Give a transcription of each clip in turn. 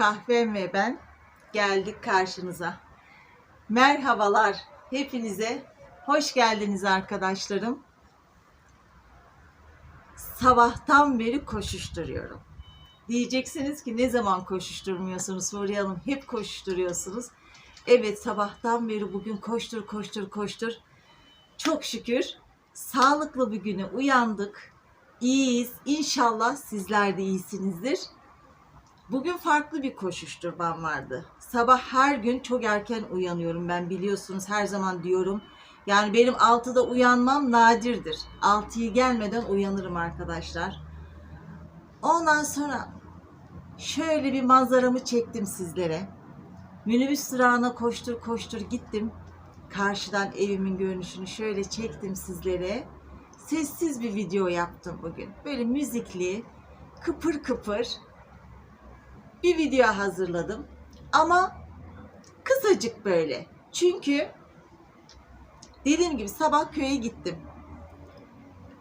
kahvem ve ben geldik karşınıza. Merhabalar hepinize. Hoş geldiniz arkadaşlarım. Sabahtan beri koşuşturuyorum. Diyeceksiniz ki ne zaman koşuşturmuyorsunuz Hanım? Hep koşuşturuyorsunuz. Evet sabahtan beri bugün koştur koştur koştur. Çok şükür sağlıklı bir güne uyandık. İyiyiz. İnşallah sizler de iyisinizdir. Bugün farklı bir koşuşturmam vardı. Sabah her gün çok erken uyanıyorum ben biliyorsunuz her zaman diyorum. Yani benim 6'da uyanmam nadirdir. 6'yı gelmeden uyanırım arkadaşlar. Ondan sonra şöyle bir manzaramı çektim sizlere. Minibüs durağına koştur koştur gittim. Karşıdan evimin görünüşünü şöyle çektim sizlere. Sessiz bir video yaptım bugün. Böyle müzikli, kıpır kıpır bir video hazırladım. Ama kısacık böyle. Çünkü dediğim gibi sabah köye gittim.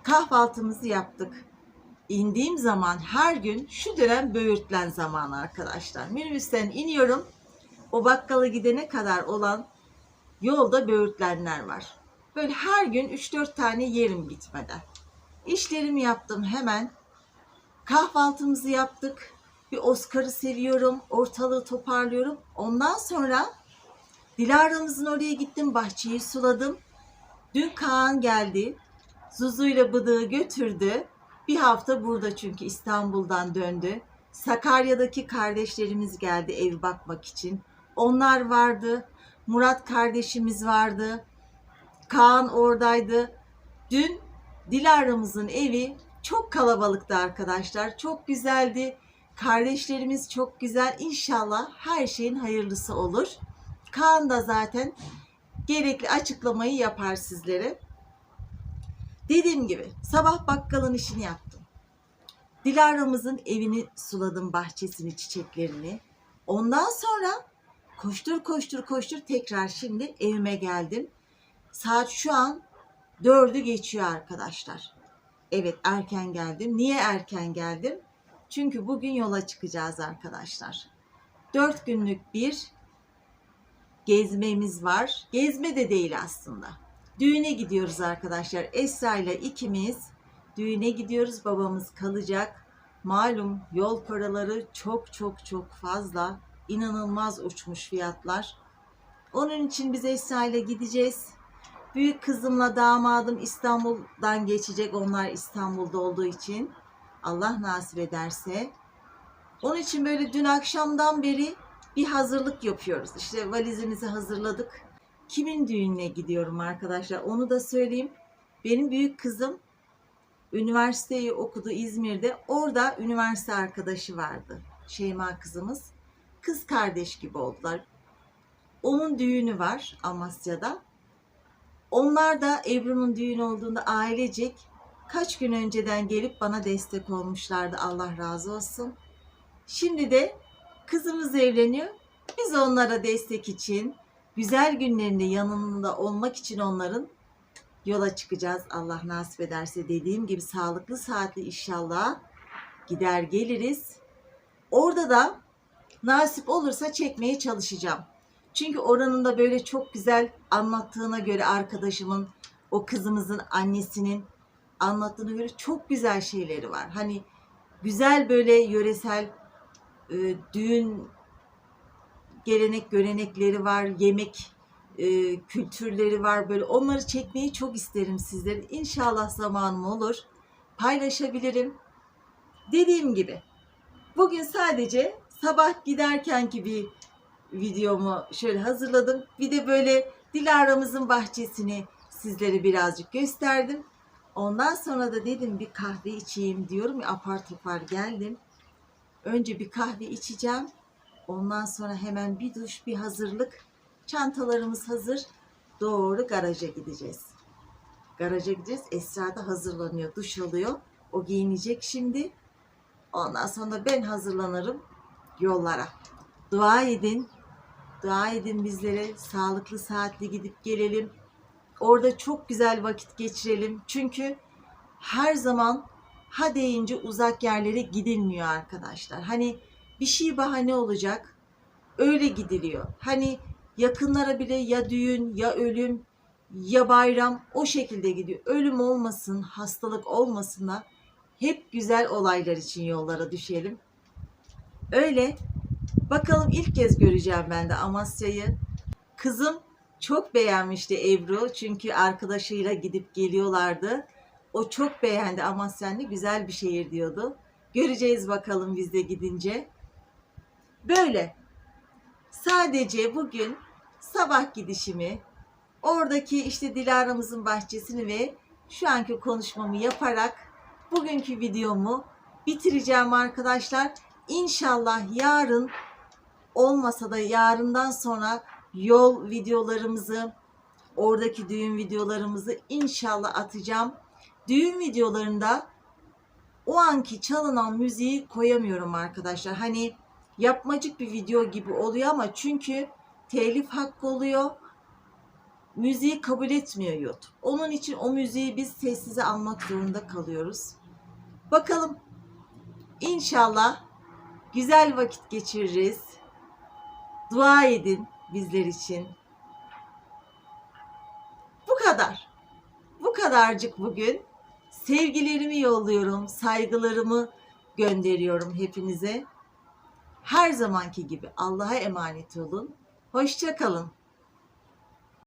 Kahvaltımızı yaptık. İndiğim zaman her gün şu dönem böğürtlen zamanı arkadaşlar. Minibüsten iniyorum. O bakkala gidene kadar olan yolda böğürtlenler var. Böyle her gün 3-4 tane yerim gitmeden. İşlerimi yaptım hemen. Kahvaltımızı yaptık. Bir Oscar'ı seviyorum. Ortalığı toparlıyorum. Ondan sonra Dilara'mızın oraya gittim. Bahçeyi suladım. Dün Kaan geldi. Zuzu ile Bıdığı götürdü. Bir hafta burada çünkü İstanbul'dan döndü. Sakarya'daki kardeşlerimiz geldi ev bakmak için. Onlar vardı. Murat kardeşimiz vardı. Kaan oradaydı. Dün Dilara'mızın evi çok kalabalıktı arkadaşlar. Çok güzeldi. Kardeşlerimiz çok güzel. İnşallah her şeyin hayırlısı olur. Kaan da zaten gerekli açıklamayı yapar sizlere. Dediğim gibi sabah bakkalın işini yaptım. Dilara'mızın evini suladım, bahçesini, çiçeklerini. Ondan sonra koştur koştur koştur tekrar şimdi evime geldim. Saat şu an dördü geçiyor arkadaşlar. Evet erken geldim. Niye erken geldim? Çünkü bugün yola çıkacağız arkadaşlar. Dört günlük bir gezmemiz var. Gezme de değil aslında. Düğüne gidiyoruz arkadaşlar. Esra ile ikimiz düğüne gidiyoruz. Babamız kalacak. Malum yol paraları çok çok çok fazla. İnanılmaz uçmuş fiyatlar. Onun için biz Esra ile gideceğiz. Büyük kızımla damadım İstanbul'dan geçecek. Onlar İstanbul'da olduğu için. Allah nasip ederse. Onun için böyle dün akşamdan beri bir hazırlık yapıyoruz. İşte valizimizi hazırladık. Kimin düğününe gidiyorum arkadaşlar onu da söyleyeyim. Benim büyük kızım üniversiteyi okudu İzmir'de. Orada üniversite arkadaşı vardı. Şeyma kızımız. Kız kardeş gibi oldular. Onun düğünü var Amasya'da. Onlar da Ebru'nun düğünü olduğunda ailecek kaç gün önceden gelip bana destek olmuşlardı. Allah razı olsun. Şimdi de kızımız evleniyor. Biz onlara destek için, güzel günlerinde yanında olmak için onların yola çıkacağız. Allah nasip ederse dediğim gibi sağlıklı saatli inşallah gider geliriz. Orada da nasip olursa çekmeye çalışacağım. Çünkü oranın da böyle çok güzel anlattığına göre arkadaşımın, o kızımızın annesinin anlattığına göre çok güzel şeyleri var. Hani güzel böyle yöresel e, düğün gelenek görenekleri var, yemek e, kültürleri var böyle. Onları çekmeyi çok isterim sizlerin. İnşallah zamanım olur. Paylaşabilirim. Dediğim gibi bugün sadece sabah giderkenki bir videomu şöyle hazırladım. Bir de böyle Dilara'mızın bahçesini sizlere birazcık gösterdim. Ondan sonra da dedim bir kahve içeyim diyorum ya apar topar geldim. Önce bir kahve içeceğim. Ondan sonra hemen bir duş, bir hazırlık. Çantalarımız hazır. Doğru garaja gideceğiz. Garaja gideceğiz. Esra da hazırlanıyor, duş alıyor. O giyinecek şimdi. Ondan sonra ben hazırlanırım yollara. Dua edin. Dua edin bizlere. Sağlıklı saatli gidip gelelim. Orada çok güzel vakit geçirelim. Çünkü her zaman ha deyince uzak yerlere gidilmiyor arkadaşlar. Hani bir şey bahane olacak. Öyle gidiliyor. Hani yakınlara bile ya düğün ya ölüm ya bayram o şekilde gidiyor. Ölüm olmasın, hastalık olmasın da hep güzel olaylar için yollara düşelim. Öyle. Bakalım ilk kez göreceğim ben de Amasya'yı. Kızım çok beğenmişti Ebru çünkü arkadaşıyla gidip geliyorlardı. O çok beğendi Amasya ne güzel bir şehir diyordu. Göreceğiz bakalım biz de gidince. Böyle. Sadece bugün sabah gidişimi, oradaki işte Dilara'mızın bahçesini ve şu anki konuşmamı yaparak bugünkü videomu bitireceğim arkadaşlar. İnşallah yarın olmasa da yarından sonra yol videolarımızı, oradaki düğün videolarımızı inşallah atacağım. Düğün videolarında o anki çalınan müziği koyamıyorum arkadaşlar. Hani yapmacık bir video gibi oluyor ama çünkü telif hakkı oluyor. Müziği kabul etmiyor YouTube. Onun için o müziği biz sessize almak zorunda kalıyoruz. Bakalım İnşallah güzel vakit geçiririz. Dua edin bizler için. Bu kadar. Bu kadarcık bugün. Sevgilerimi yolluyorum, saygılarımı gönderiyorum hepinize. Her zamanki gibi Allah'a emanet olun. Hoşça kalın.